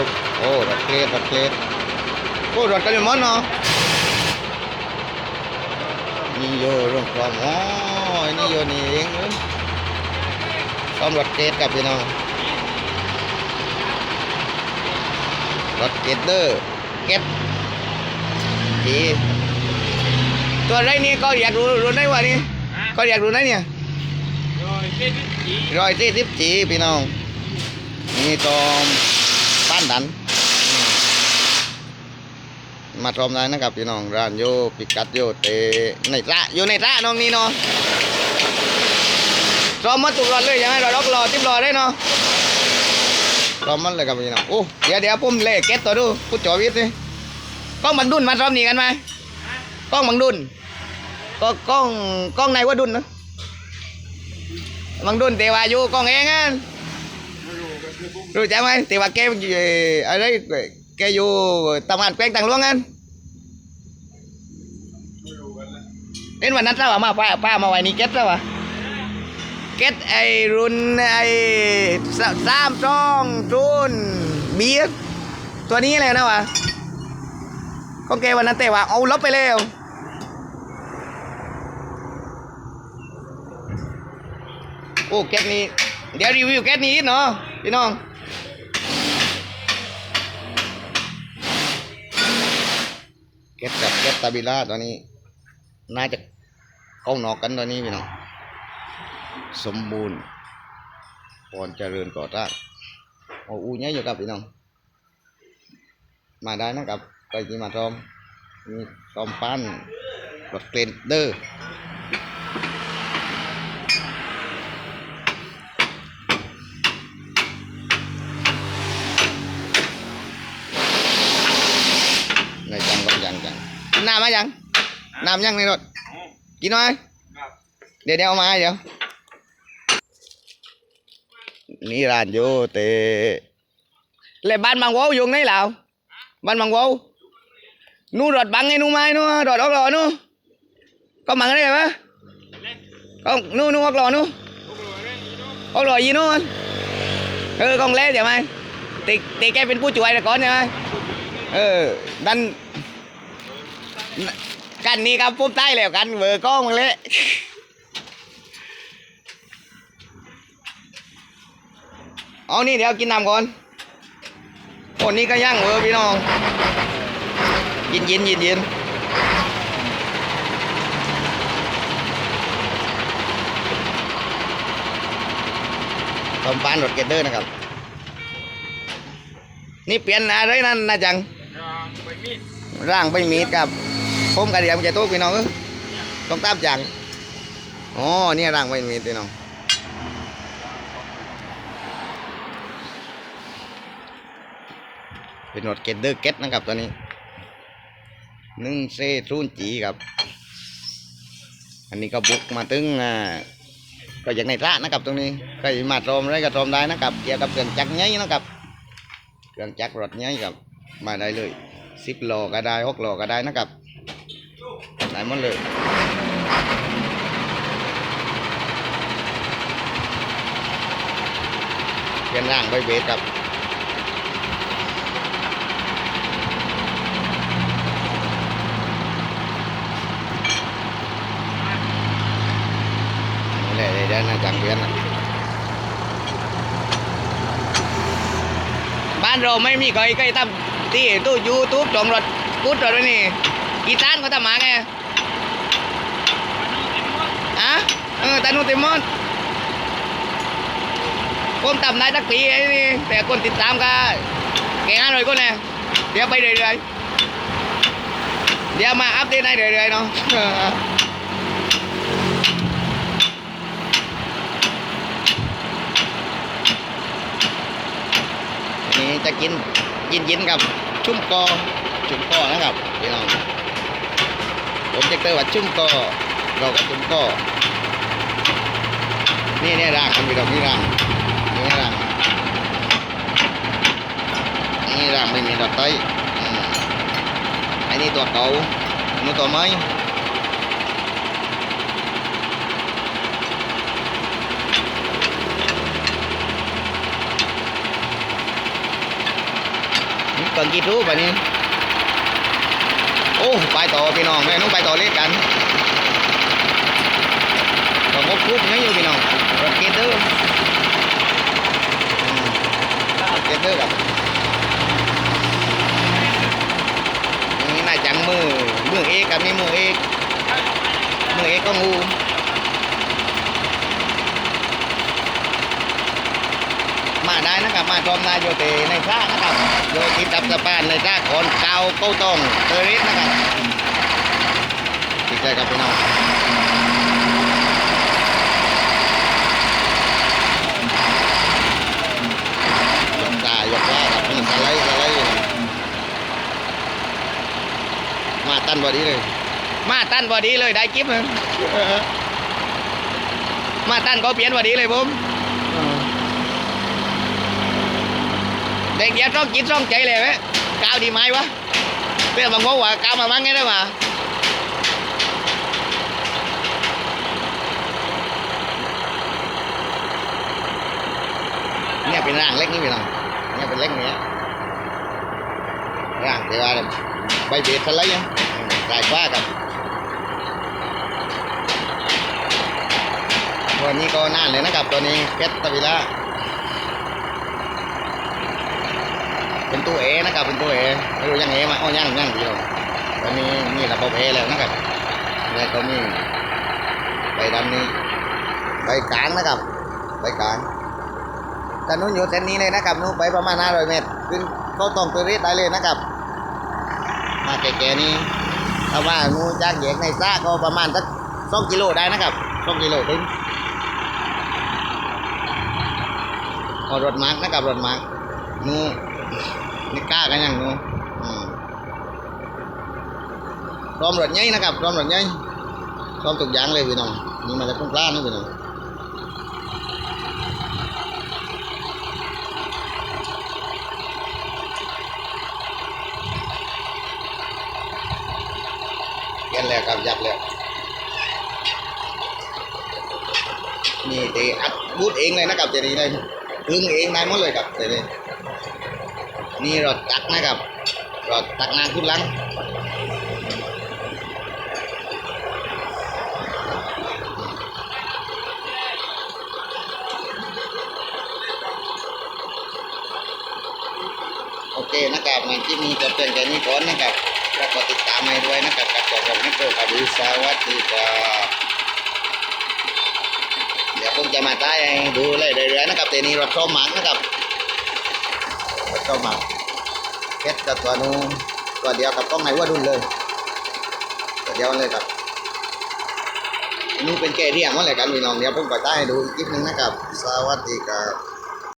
ลูกโอ้รถเคลดรถเคลดโอ้รถกันอยู่หมดเนาะนี่โยเรื่องความอ๋อไอ้นี่โยนี่เองเอ้ยซ่อมรถเกตกับพี่น้องรถเกตเดอร์เกตจีตัวไรนี่ก็อยากรู้รู้ได้ว่านี่ก็อยากรู้ได้เนี่ย rồi cái đứt chỉ ร้อยสี่สิบจีพี่น้องนี่ตอมป้านดัน มาชมได้นะครับพี่น้องร้านโยปิกัดโยเตในระอยู่ในระน้องนี่เนาะชมมาตุกรอดเลยยังไงราล็อกรอทิปรอได้เนาะชมมันเลยครับพี่น้องโอ้เดี๋ยวเดี๋ยวผมเล่เก็ตตัวดูพูดจอวิทย์สิกล้องบังดุนมาชมนี่กันไหมกล้องบังดุนก็กล้องกล้องในว่าดุนนะบังดุนเตวายูกล้องเองอะ รู้จักไหมที่ว่าแกอยู่อะไรแกอยู่ตำงานแกล้งต่างหลวงกันเอ็นวันนั้นเจ้ามาป้าป้ามาไว้นี่เก็ตเจ้าว่าเก็ตไอรุ่นไอสามสองรุ่นเบียตัวนี้เลยนะวะก็แกวันนั้นแต่ว่าเอาลบไปแล้วโอ้แก๊สนี้เดี๋ยวรีวิวแก๊สนี้อีกเนาะ พี่น้องเก็ตกับเก็ตตาบิล่าตัวนี้ น่าจะเข้านอกกันตัวนี้พี่น้อง สมบูรณ์พรเจริญก่อตั้งโอ้อูเนี่ยอยู่กับพี่น้อง มาได้นะครับไปที่มาชมมีชมปั้นรถเกรนเดอร์ำไหมยังน้ำยังในรถกินหน่อย ngập เดี๋ยวเดี๋ยวเอามาให้เดี๋ยวนี่ร้านโยเตเลยบ้านบางว้าวอยู่ไหนแล้วบ้านบางว้าวนู่นรถบังไงนู่นไหมนู่นรถออกหล่อนู่น có mặn đây hả không นู่นนู่นออกหล่อนู่น không rồi đấy gì đó ออกหล่อยีนู่นเออ con lé vậy mày thì thì cái bên ผู้ช่วยนะก่อนใช่ไหมเออดัน กันนี่ครับปุ๊บใต้แล้วกันเบอร์กล้องมันเละเอานี่เดี๋ยวกินน้ำก่อนโอ้นี่ก็ย่างเออพี่น้องเย็นเย็นเย็นเย็นต้มปลานรถเกตเดอร์นะครับ นี่เปลี่ยนอะไรนั่นนะจัง rồi bảy mít ร่างไม่มีกับ ผมกระเดียมจะตู้พี่น้องต้องตามจังอ๋อเนี่ยร่างไม่มีพี่น้องเป็นรถเกตเดอร์เกตนะครับตัวนี้หนึ่งเซทูนจีครับ อันนี้ก็บุกมาถึงอ่าก็อย่างในระนะครับตรงนี้ก็มาโรมอะไรก็โรมได้นะครับเกี่ยวกับเครื่องจักรใหญ่นะครับเครื่องจักรรถใหญ่ครับมาได้เลยสิบโลก็ได้หกโลก็ได้นะครับ ได้หมดเลยเปลี่ยนร่างใบเบสครับนี่แหละเดี๋ยวนะจังเปลี่ยนนะบ้านเราไม่มีใครใครทำที่ตู้ยูทูบจองรถกูดรถไว้นี่กีตาร์เขาทำมาไง อะเออแต่นู่นเต็มหมดผมทำได้สักปีไอ้นี่แต่คนติดตามก็แก่งานเลยคนเนี่ยเดี๋ยวไปเรื่อยๆเดี๋ยวมาอัปเดตให้เรื่อยๆเนาะนนี้จะกินยินยินๆกับชุ่มกอชุ่มกอนะครับพี่น้องผมจะเตอว่าชุ่มกอ เราก็ชุ่มกอนี่เนี่ยร่างมันมีดอกนี่ร่างนี่ร่างนี่รางไม่มีดอกไต้อันนี้ตัวเก่าอันตัวไม้ก่อนกี่ทูปะนี้ โอ้ ไปต่อพี่น้องแม่น้องไปต่อเล่นกัน ต่องบคุบนี่อยู่พี่น้องรถเกตเตอร์เกตเตอร์กับนี่น่าจังมือมือเอกกับนี่มือเอกมือเอกก็งูมาได้นะครับมาชมได้โยเตในท่านะครับโยติดับสะพานในท่าขอนเกาเก้าตองเตอริสนะครับติดใจกับพี่น้องยกตายกว่าครับนี่สไลด์สไลด์อยู่นะมาตั้น บอดีเลย มาตั้นบอดีเลยได้กิ๊บเลยมาตั้นก็เปลี่ยนบอดีเลยผมเด็กเดียวต้องกินต้องใจเลยไหมก้าวดีไหมวะเพื่อนบางคนว่าก้าวมาบ้างไงได้มาเนี่ยเป็นร่างเล็กนี่พี่น้องเนี่ยเป็นเล็กเนี่ยร่างเดี๋ยวว่าใบเบียดทะเลยั งกลายฟ้ากับวันนี้ก็นานเลยนะครับตัวนี้เพชรตะวิละเป็นตัวเอนะครับเป็นตัวเอไม่รู้ยังเอมาอ้อยังยังเดียวตอนนี้มีระบบเอแล้วนะครับแล้วก็มีใบดำนี้ใบกลางนะครับใบกลางถนนอยู่เส้นนี้เลยนะครับนู้นไปประมาณ500เมตรขึ้นเข้าตรงตัวรีดได้เลยนะครับมาแก่ๆนี้ ถ้าว่านู้นจากแยกในซ่าก็ประมาณสักสองกิโลได้นะครับสองกิโลถึงอรถมาร์กนะครับรถมาร์กนู้นนี่กล้ากันยังนู้นอืมพร้อมรถใหญ่นะครับพร้อมรถใหญ่พร้อมทุกอย่างเลยพี่น้องนี่มาจากกรงกลานะพี่น้อง แล้วครับยับแล้วนี่ตีอัดบูทเองเลยนะครับเจนี่เลยพึ่งเองได้หมดเลยครับเจนี่นี่รถตักนะครับรถตักนางขึ้นหลังโอเคนะครับมันที่มีจะเป็นแค่นี้ก่อนนะครับ ก็กดติดตามให้ด้วยนะครับกับจอผมให้โปรกับดีสวัสดีครับเดี๋ยวผมจะมาใต้ให้ดูเลยเรื่อยๆนะครับแต่นี้รถส้มหมักนะครับรถส้มหมักเพชรกับตัวนู้นตัวเดียวกับกล้องไหนว่าดุนเลยตัวเดียวเลยครับนี่เป็นแกเรียงหมดเลยกันพี่น้องเดี๋ยวผมไปใต้ให้ดูอีกคลิปนึงนะครับ สวัสดีครับ